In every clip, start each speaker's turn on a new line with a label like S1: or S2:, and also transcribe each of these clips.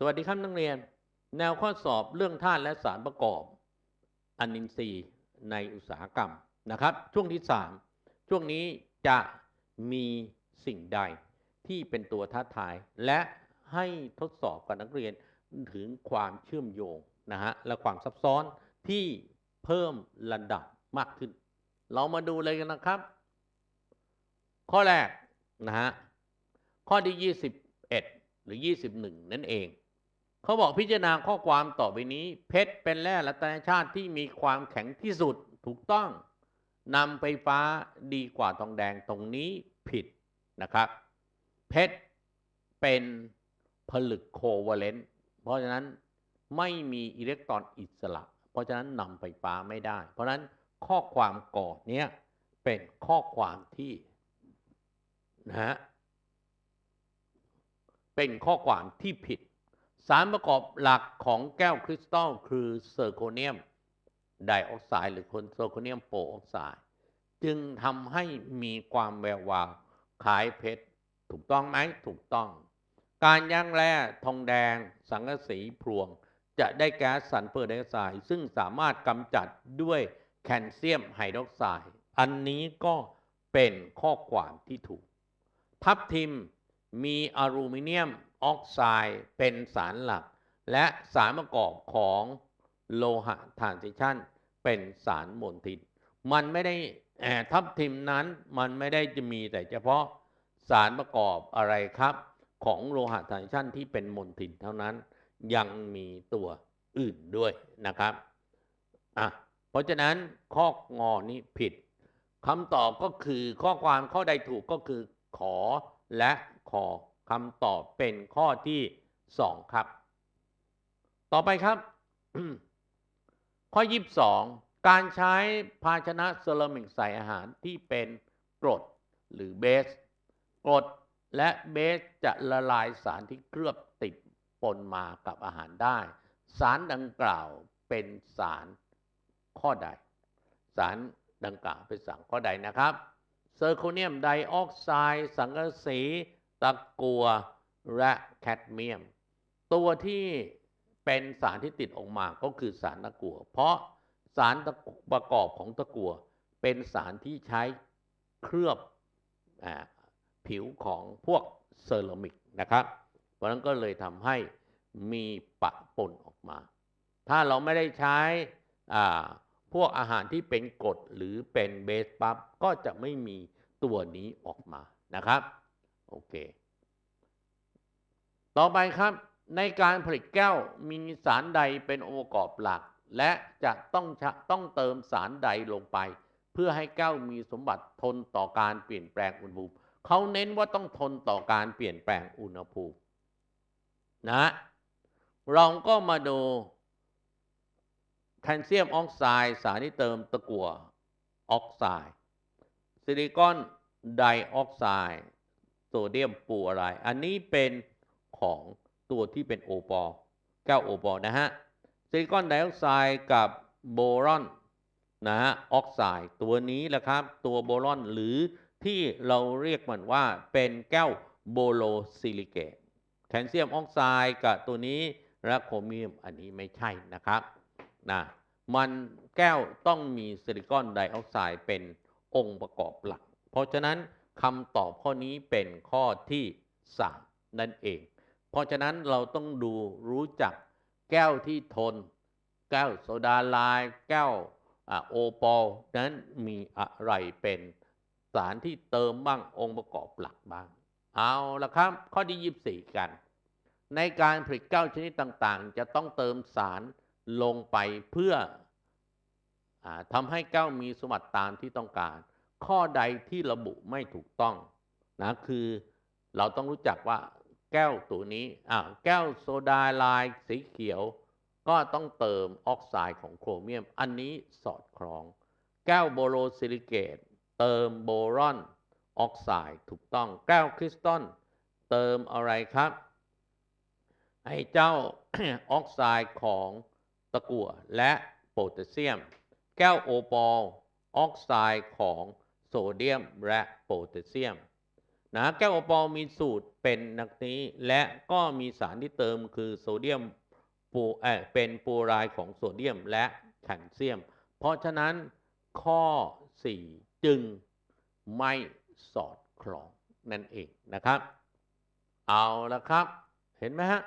S1: สวัสดีครับนักเรียน แนวข้อสอบเรื่องธาตุและสารประกอบอนินทรีย์ในอุตสาหกรรมนะครับ ช่วงที่ 3 ช่วงนี้จะมีสิ่งใดที่เป็นตัวท้าทาย และให้ทดสอบกับนักเรียนถึงความเชื่อมโยงนะฮะและความซับซ้อนที่เพิ่มระดับมากขึ้น เรามาดูเลยกันนะครับ ข้อแรกนะฮะข้อที่ 21 หรือ 21 นั่นเอง เขาบอกพิจารณาข้อความต่อไปนี้ เพชรเป็นแร่รัตนชาติที่มีความแข็งที่สุดถูกต้องนำไฟฟ้าดีกว่าทองแดงตรงนี้ผิดนะครับ เพชรเป็นผลึกโควาเลนต์เพราะฉะนั้นไม่มีอิเล็กตรอนอิสระ เพราะฉะนั้นนำไฟฟ้าไม่ได้ เพราะฉะนั้นข้อความก่อนเนี้ยเป็นข้อความที่นะฮะเป็นข้อความที่ผิด สารประกอบหลักของแก้วคริสตัลคือเซอร์โคเนียมไดออกไซด์หรือคนเซอร์โคเนียมโปรออกไซด์จึงทำให้มีความแวววาวคล้ายเพชร ถูกต้องไหมถูกต้อง การย่างแร่ทองแดง สังกะสีพรวง จะได้แก๊สซัลเฟอร์ไดออกไซด์ซึ่งสามารถกำจัดด้วยแคลเซียมไฮดรอกไซด์อันนี้ก็เป็นข้อความที่ถูก ทับทิมมีอลูมิเนียม ออกไซด์เป็นสารหลัก และสารประกอบของโลหะทรานซิชันเป็นสารมลทินมันไม่ได้แอบทับทิมนั้นมันไม่ได้จะมีแต่เฉพาะสารประกอบอะไรครับ ของโลหะทรานซิชันที่เป็นมลทินเท่านั้นยังมีตัวอื่นด้วยนะครับอะเพราะฉะนั้นข้องอนี้ผิดคำตอบก็คือข้อความข้อใดถูกก็คือขอและขอ คำตอบเป็นข้อที่สองครับ ต่อไปครับ ข้อ 22 การใช้ภาชนะเซรามิกใส่อาหารที่เป็นกรดหรือเบสกรดและเบสจะละลายสารที่เคลือบติดปนมากับอาหารได้ สารดังกล่าวเป็นสารข้อใด สารดังกล่าวเป็นสารข้อใดนะครับเซอร์โคเนียมไดออกไซด์สังกะสี ตะกัวและแคดเมียม ตัวที่เป็นสารที่ติดออกมาก็คือสารตะกัว เพราะสารประกอบของตะกัว เป็นสารที่ใช้เคลือบอผิวของพวกเซรามิกนะครับ เพราะนั้นก็เลยทำให้มีปะปนออกมา ถ้าเราไม่ได้ใช้พวกอาหารที่เป็นกรดหรือเป็นเบสปั๊บก็จะไม่มีตัวนี้ออกมานะครับ โอเค ต่อไปครับ ในการผลิตแก้วมีสารใดเป็นองค์ประกอบหลัก และจะต้องต้องเติมสารใดลงไป เพื่อให้แก้วมีสมบัติทนต่อการเปลี่ยนแปลงอุณหภูมิเขาเน้นว่าต้องทนต่อการเปลี่ยนแปลงอุณหภูมินะเราก็มาดูแคลเซียมออกไซด์สารที่เติมตะกั่วออกไซด์ซิลิคอนไดออกไซด์ โซเดียมปูอะไร อันนี้เป็นของตัวที่เป็นโอปอลแก้วโอปอลนะฮะซิลิคอนไดออกไซด์กับโบรอนนะฮะออกไซด์ตัวนี้แหละครับ ตัวโบรอนหรือที่เราเรียกมันว่าเป็นแก้วโบโลซิลิเกตแคลเซียมออกไซด์กับตัวนี้และโครเมียมอันนี้ไม่ใช่นะครับนะมันแก้วต้องมีซิลิคอนไดออกไซด์เป็นองค์ประกอบหลัก เพราะฉะนั้น คำตอบข้อนี้เป็นข้อที่ 3 นั่นเอง เพราะฉะนั้นเราต้องดูรู้จักแก้วที่ทน แก้วโซดาไลน์แก้วโอปอลนั้นมีอะไรเป็นสารที่เติมบ้างองค์ประกอบหลักบ้าง เอาละครับ ข้อที่ 24 กัน ในการผลิตแก้วชนิดต่างๆ จะต้องเติมสารลงไปเพื่ออทำให้แก้วมีสมบัติตามที่ต้องการ ข้อใดที่ระบุไม่ถูกต้องนะคือเราต้องรู้จักว่าแก้วตัวนี้แก้วโซดาไลน์สีเขียว ก็ต้องเติมออกไซด์ของโครเมียม อันนี้สอดคล้อง แก้วโบโลซิลิเกต เติมโบรอนออกไซด์ถูกต้อง แก้วคริสตัลเติมอะไรครับไอ้เจ้าออกไซด์ของตะกั่วและโพแทสเซียม แก้วโอปอลออกไซด์ของ โซเดียมและโพแทสเซียมนะแก้วโอปอลมีสูตรเป็นดังนี้ และก็มีสารที่เติมคือโซเดียมปูเอเป็นปูรด์ของโซเดียมและแคลเซียม เพราะฉะนั้นข้อ 4 จึงไม่สอดคล้องนั่นเองนะครับ เอาละครับ เห็นไหมฮะ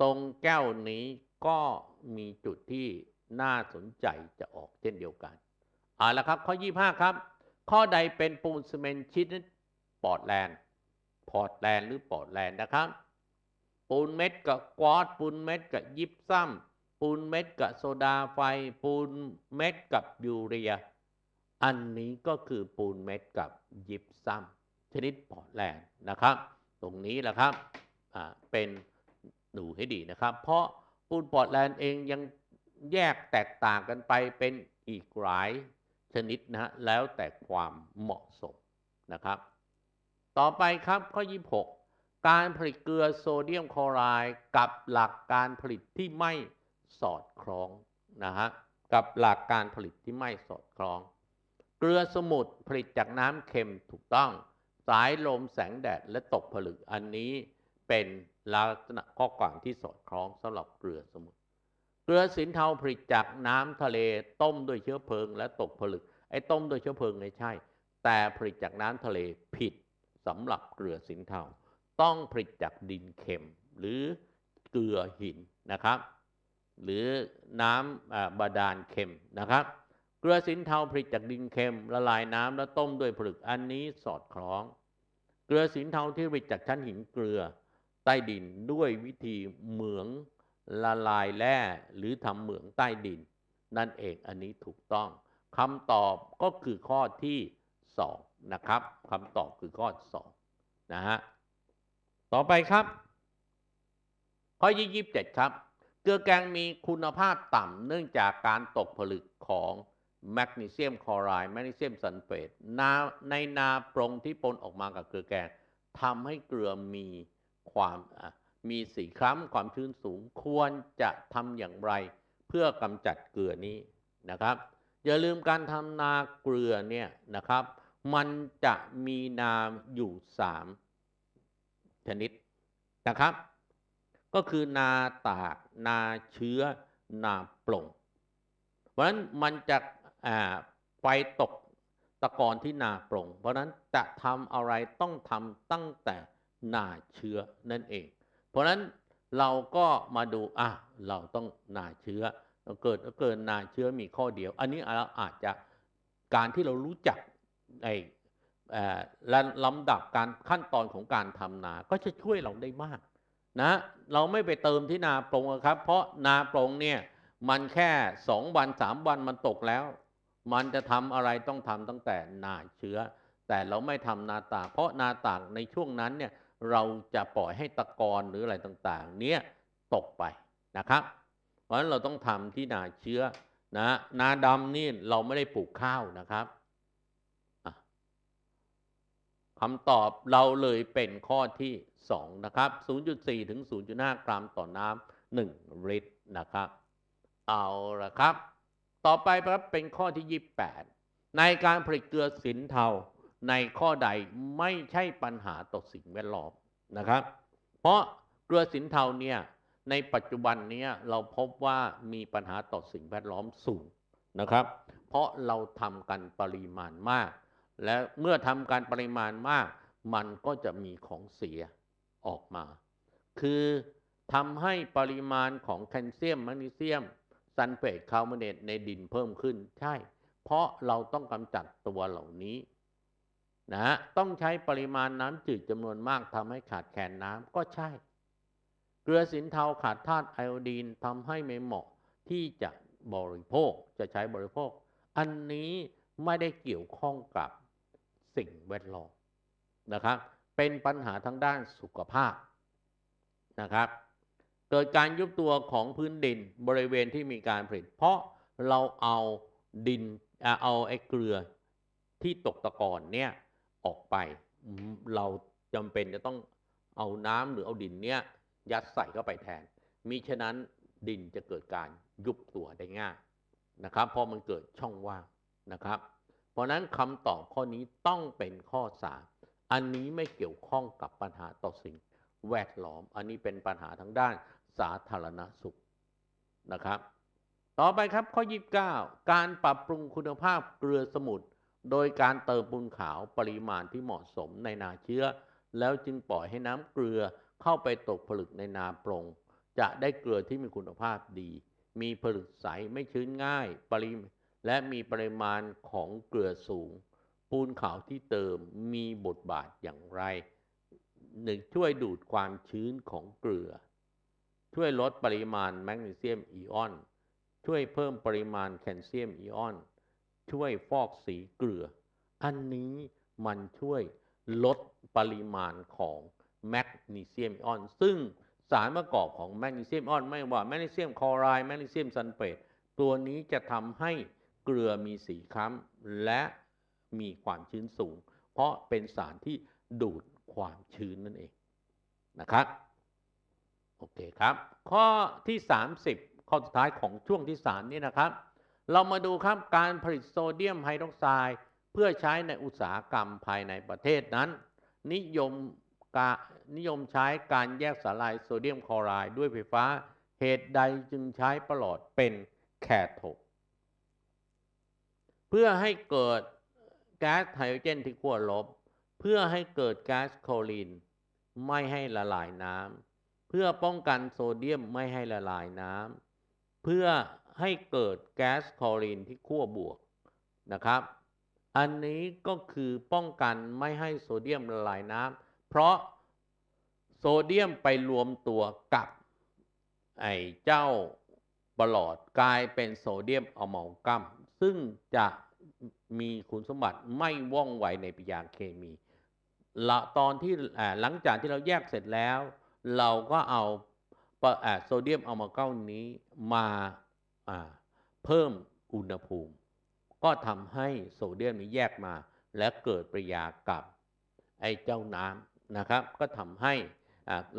S1: ตรงแก้วนี้ก็มีจุดที่น่าสนใจจะออกเช่นเดียวกัน เอาละครับ ข้อ 25 ครับ ข้อใดเป็นปูนซีเมนต์ชนิดปอร์ตแลนด์พอร์ตแลนด์หรือปอร์ตแลนด์นะครับ ปูนเม็ดกับกวอตปูนเม็ดกับยิปซัมปูนเม็ดกับโซดาไฟ ปูนเม็ดกับยูเรีย อันนี้ก็คือปูนเม็ดกับยิปซัมชนิดปอร์ตแลนด์นะครับ ตรงนี้แหละครับเป็นดูให้ดีนะครับ เพราะปูนปอร์ตแลนด์เองยังแยกแตกต่างกันไปเป็นอีกหลาย ชนิดนะฮะแล้วแต่ความเหมาะสมนะครับ ต่อไปครับข้อ 26 การผลิตเกลือโซเดียมคลอไรด์กับหลักการผลิตที่ไม่สอดคล้องนะฮะกับหลักการผลิตที่ไม่สอดคล้อง เกลือสมุทรผลิตจากน้ำเค็มถูกต้อง สายลมแสงแดดและตกผลึกอันนี้เป็นลักษณะข้อความที่สอดคล้องสำหรับเกลือสมุทร ลือสินเทาผลิตจากน้ำทะเลต้มด้วยเชื้อเพลิงและตกผลึก ไอ้ต้มด้วยเชื้อเพลิงไม่ใช่ แต่ผลิตจากน้ำทะเลผิดสำหรับเกลือสินเทาต้องผลิตจากดินเค็ม หรือเกลือหินนะครับ หรือน้ำบาดาลเค็มนะครับ เกลือสินเทาผลิตจากดินเค็ม ละลายน้ำแล้วต้มด้วยผลึกอันนี้สอดคล้อง เกลือสินเทาที่ผลิตจากชั้นหินเกลือใต้ดินด้วยวิธีเหมือง ละลายแร่หรือทำเหมืองใต้ดิน นั่นเองอันนี้ถูกต้องคำตอบก็คือข้อที่2นะครับคำตอบคือข้อ2นะฮะต่อไปครับ ข้อยี่สิบเจ็ดครับ เกลือแกงมีคุณภาพต่ำเนื่องจากการตกผลึกของแมกนีเซียมคลอไรด์แมกนีเซียมซัลเฟตนาในนาปรงที่ปนออกมากับเกลือแกงทำให้เกลือมีความอ มีสีคล้ำความชื้นสูงควรจะทำอย่างไร เพื่อกำจัดเกลือนี้นะครับ อย่าลืมการทำนาเกลือเนี่ยนะครับ มันจะมีนาอยู่3ชนิดนะครับ ก็คือนาตากนาเชื้อนาปลงเพราะฉะนั้นมันจะไปตกตะกอนที่นาปลงเพราะนั้นจะทำอะไรต้องทำตั้งแต่นาเชื้อนั่นเอง เพราะฉะนั้นเราก็มาดูอะเราต้องนาเชื้อเราเกิดเกิดนาเชื้อมีข้อเดียว อันนี้เราอาจจะการที่เรารู้จักไอ้และลำดับการขั้นตอนของการทำนา ก็จะช่วยเราได้มากนะเราไม่ไปเติมที่นาปรงครับ เพราะนาปรงเนี่ยมันแค่สองวันสามวันมันตกแล้ว มันจะทำอะไรต้องทำตั้งแต่นาเชื้อ แต่เราไม่ทำนาตาก เพราะนาตากในช่วงนั้นเนี่ย เราจะปล่อยให้ตะกอนหรืออะไรต่างๆ เนี่ยตกไปนะครับ เพราะฉะนั้นเราต้องทำที่นาเชื้อนะนาดำนี่เราไม่ได้ปลูกข้าวนะครับคำตอบเราเลยเป็นข้อที่ 2 นะครับ 0.4 ถึง 0.5 กรัมต่อน้ำ1ลิตรนะครับ เอาละครับ ต่อไปครับเป็นข้อที่ 28 ในการผลิตเกลือสินเทา ในข้อใดไม่ใช่ปัญหาต่อสิ่งแวดล้อมนะครับ เพราะเกลือสินเทาเนี่ยในปัจจุบันเนี้เราพบว่ามีปัญหาต่อสิ่งแวดล้อมสูงนะครับ เพราะเราทำกันปริมาณมาก และเมื่อทำการปริมาณมาก มันก็จะมีของเสียออกมา คือทำให้ปริมาณของแคลเซียมแมกนีเซียมซัลเฟตคาร์บอเนตในดินเพิ่มขึ้นใช่ เพราะเราต้องกำจัดตัวเหล่านี้ นะฮะต้องใช้ปริมาณน้ำจืดจำนวนมากทำให้ขาดแคลนน้ำก็ใช่ เกลือสินเทาขาดธาตุไอโอดีนทำให้ไม่เหมาะที่จะบริโภคจะใช้บริโภค อันนี้ไม่ได้เกี่ยวข้องกับสิ่งแวดล้อมนะครับ เป็นปัญหาทางด้านสุขภาพนะครับ เกิดการยุบตัวของพื้นดินบริเวณที่มีการผลิต เพราะเราเอาดินเอาไอ้เกลือที่ตกตะกอนเนี่ย ออกไป เราจำเป็นจะต้องเอาน้ำหรือเอาดินเนี่ยยัดใส่เข้าไปแทน มิฉะนั้นดินจะเกิดการยุบตัวได้ง่ายนะครับ เพราะมันเกิดช่องว่างนะครับ เพราะฉะนั้นคำตอบข้อนี้ต้องเป็นข้อ3อันนี้ไม่เกี่ยวข้องกับปัญหาต่อสิ่งแวดล้อม อันนี้เป็นปัญหาทางด้านสาธารณสุขนะครับ ต่อไปครับข้อ 29 การปรับปรุงคุณภาพเกลือสมุทร โดยการเติมปูนขาวปริมาณที่เหมาะสมในนาเชื้อ แล้วจึงปล่อยให้น้ำเกลือเข้าไปตกผลึกในนาปรงจะได้เกลือที่มีคุณภาพดี มีผลึกใสไม่ชื้นง่ายปริและมีปริมาณของเกลือสูง ปูนขาวที่เติมมีบทบาทอย่างไรหนึ่งช่วยดูดความชื้นของเกลือ ช่วยลดปริมาณแมกนีเซียมอิออน ช่วยเพิ่มปริมาณแคลเซียมอิออน ช่วยฟอกสีเกลือ อันนี้มันช่วยลดปริมาณของแมกนีเซียมอออนซึ่งสารประกอบของแมกนีเซียมอออนไม่ว่าแมกนีเซียมคลอไรด์แมกนีเซียมซัลเฟตตัวนี้จะทำให้เกลือมีสีคล้ำและมีความชื้นสูง เพราะเป็นสารที่ดูดความชื้นนั่นเองนะครับโอเคครับ ข้อที่ 30 ข้อสุดท้ายของช่วงที่ 3 นี้นะครับ เรามาดูครับการผลิตโซเดียมไฮดรอกไซด์เพื่อใช้ในอุตสาหกรรมภายในประเทศนั้น นิยมกานิยมใช้การแยกสาลายโซเดียมคลอไรด์ด้วยไฟฟ้า เหตุใดจึงใช้ประหลอดเป็นแคโทดเพื่อให้เกิดแก๊สไฮโดรเจนที่ขั้วลบ เพื่อให้เกิดแก๊สโคลีนไม่ให้ละลายน้ำเพื่อป้องกันโซเดียมไม่ให้ละลายน้ำเพื่อ ให้เกิดแก๊สคลอรีนที่ขั้วบวกนะครับ อันนี้ก็คือป้องกันไม่ให้โซเดียมละลายน้ำเพราะโซเดียมไปรวมตัวกับไอ้เจ้าบลอดกลายเป็นโซเดียมอะมัลกัมซึ่งจะมีคุณสมบัติไม่ว่องไวในปิยาเคมีละตอนที่หลังจากที่เราแยกเสร็จแล้ว เราก็เอาโซเดียมอะมัลกัมนี้มา เพิ่มอุณหภูมิ ก็ทำให้โซเดียมนี้แยกมา และเกิดปฏิกิริยากับไอ้เจ้าน้ำนะครับ ก็ทำให้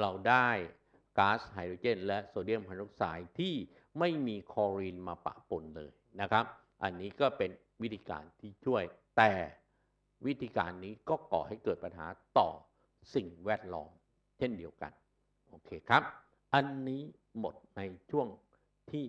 S1: เราได้ก๊าซไฮโดรเจน และโซเดียมไฮดรอกไซด์ที่ไม่มีคลอรีนมาปะปนเลยนะครับ อันนี้ก็เป็นวิธีการที่ช่วย แต่วิธีการนี้ก็ก่อให้เกิดปัญหาต่อสิ่งแวดล้อมเช่นเดียวกัน โอเคครับ อันนี้หมดในช่วงที่